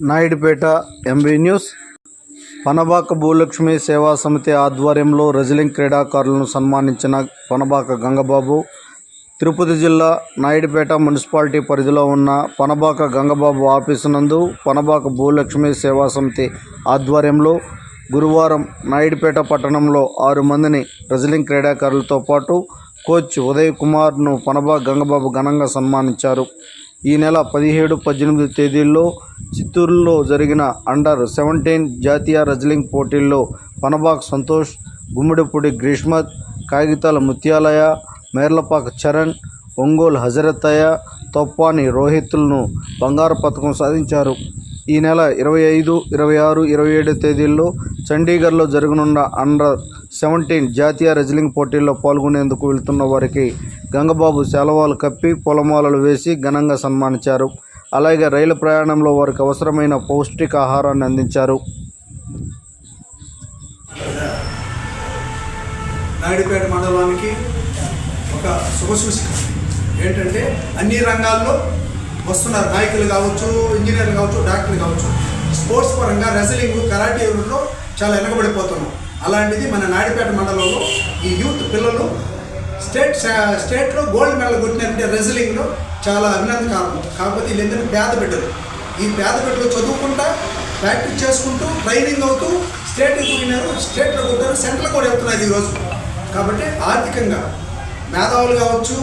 Naidupeta MB news. Panabaka Bhulakshmi సేవా సమితి ఆధ్వర్యంలో రెజ్లింగ్ క్రీడాకారులను సన్మానించిన పనబాక గంగబాబు తిరుపతి జిల్లా నాయుడుపేట మున్సిపాలిటీ పరిధిలో ఉన్న పనబాక గంగబాబు ఆఫీసు నందు పనబాక భూలక్ష్మి సేవా సమితి ఆధ్వర్యంలో గురువారం నాయుడుపేట పట్టణంలో ఆరు మందిని రెజ్లింగ్ క్రీడాకారులతో పాటు కోచ్ ఉదయ్ కుమార్ను పనబాక గంగబాబు ఘనంగా సన్మానించారు. ఈ నెల పదిహేడు పద్దెనిమిది తేదీల్లో చిత్తూరులో జరిగిన అండర్ సెవెంటీన్ జాతీయ రెజ్లింగ్ పోటీల్లో పనబాక్ సంతోష్ గుమ్మిడిపూడి గ్రీష్మత్ కాగితాల ముత్యాలయ మేర్లపాక చరణ్ ఒంగోలు హజరత్తయ్య తొప్పాని రోహిత్లను బంగారు పథకం సాధించారు. ఈ నెల ఇరవై ఐదు ఇరవై ఆరు ఇరవై ఏడు తేదీల్లో చండీగఢ్లో జరగనున్న అండర్ సెవెంటీన్ జాతీయ రెజ్లింగ్ పోటీల్లో పాల్గొనేందుకు వెళ్తున్న వారికి గంగబాబు సెలవాలు కప్పి పొలమాలలు వేసి ఘనంగా సన్మానించారు. అలాగే రైలు ప్రయాణంలో వారికి అవసరమైన పౌష్టికాహారాన్ని అందించారు. నాయుడుపేట మండలానికి ఒక శుభసూచిక ఏంటంటే అన్ని రంగాల్లో వస్తున్నారు నాయకులు కావచ్చు ఇంజనీర్లు కావచ్చు డాక్టర్లు కావచ్చు స్పోర్ట్స్ పరంగా రెజ్లింగ్ కరాటీలో చాలా వెనకబడిపోతున్నాం అలాంటిది మన నాయుడుపేట మండలంలో ఈ యూత్ పిల్లలు స్టేట్ స్టేట్లో గోల్డ్ మెడల్ కొట్టినారంటే రెజ్లింగ్లో చాలా అభినందకారం కాకపోతే వీళ్ళందరూ పేద బిడ్డలు. ఈ పేద బిడ్డలు చదువుకుంటా ప్రాక్టీస్ చేసుకుంటూ ట్రైనింగ్ అవుతూ స్టేట్కి కూడినారు స్టేట్లో కొట్టారు సెంట్రల్ కూడా వెళ్తున్నారు ఈరోజు. కాబట్టి ఆర్థికంగా మేధావులు కావచ్చు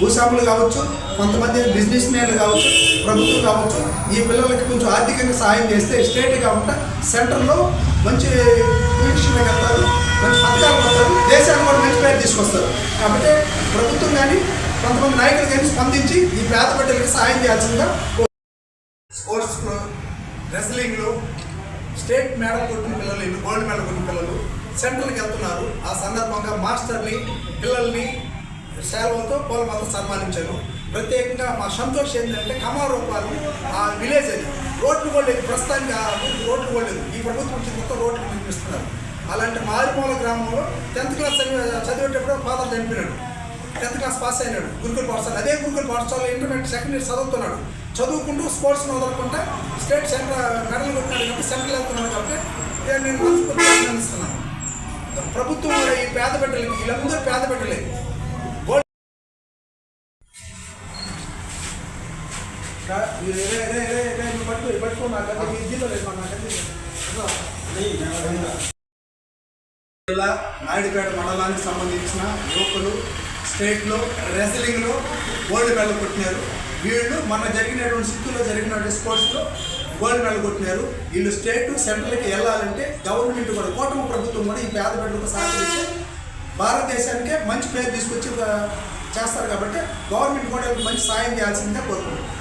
భూస్వాములు కావచ్చు కొంతమంది బిజినెస్ మ్యాన్లు కావచ్చు ప్రభుత్వం కావచ్చు ఈ పిల్లలకి కొంచెం ఆర్థికంగా సహాయం చేస్తే స్టేట్ కాకుండా సెంటర్లో మంచి పొజిషన్లోకి వెళ్తారు మంచి పథకాలు పడతారు దేశానికి కూడా మంచి పేరు తీసుకొస్తారు. కాబట్టి ప్రభుత్వం కానీ కొంతమంది నాయకులు కానీ స్పందించి ఈ పేద బిడ్డలకి సహాయం చేయాల్సిందిగా స్పోర్ట్స్లో రెస్లింగ్లో స్టేట్ మెడల్ కొట్టిన పిల్లలు గోల్డ్ మెడల్ కొట్టిన పిల్లలు సెంట్రల్కి వెళ్తున్నారు. ఆ సందర్భంగా మాస్టర్ని పిల్లల్ని సేవలతో పూలమాత సన్మానించాను ప్రత్యేకంగా మా సంతోష్ ఏంటంటే కమారూపాలు ఆ విలేజ్ అది. రోడ్లు కూడా ప్రస్తుతానికి ఆ రోడ్లు కూడా ఈ ప్రభుత్వం వచ్చిన మొత్తం రోడ్లు నిర్మిస్తున్నారు. అలాంటి మారిమూల గ్రామంలో టెన్త్ క్లాస్ చదివే చదివేటప్పుడు ఫాదర్ చనిపోయినాడు. టెన్త్ క్లాస్ పాస్ అయినాడు. గురుకుల పాఠశాల. అదే గురుకుల పాఠశాల ఇంటర్మీడియట్ సెకండ్ ఇయర్ చదువుతున్నాడు. చదువుకుంటూ స్పోర్ట్స్ని వదలకుండా స్టేట్ సెంటర్ మెడల్ కొట్టినాడు కాబట్టి సెంట్రల్ వెళ్తున్నాడు కాబట్టి నేను నేను మనస్ఫూర్తిగా అభినందిస్తున్నాను. ప్రభుత్వం కూడా ఈ పేద బిడ్డలకి వీళ్ళందరూ పేద బిడ్డలే. జిల్లా నాయుడుపేట మండలానికి సంబంధించిన యువకులు స్టేట్లో రెజ్లింగ్లో గోల్డ్ మెడల్ కొట్టినారు. వీళ్ళు మన జరిగినటువంటి సిక్కులో జరిగినటువంటి స్పోర్ట్స్లో గోల్డ్ మెడల్ కొట్టినారు. వీళ్ళు స్టేట్ సెంట్రల్కి వెళ్ళాలంటే గవర్నమెంట్ కూడా కూటమి ప్రభుత్వం కూడా ఈ పేద బిడ్డలకు సహకరిస్తే భారతదేశానికే మంచి పేరు తీసుకొచ్చి చేస్తారు కాబట్టి గవర్నమెంట్ కూడా మంచి సాయం చేయాల్సిందే కోరుకుంటున్నాం.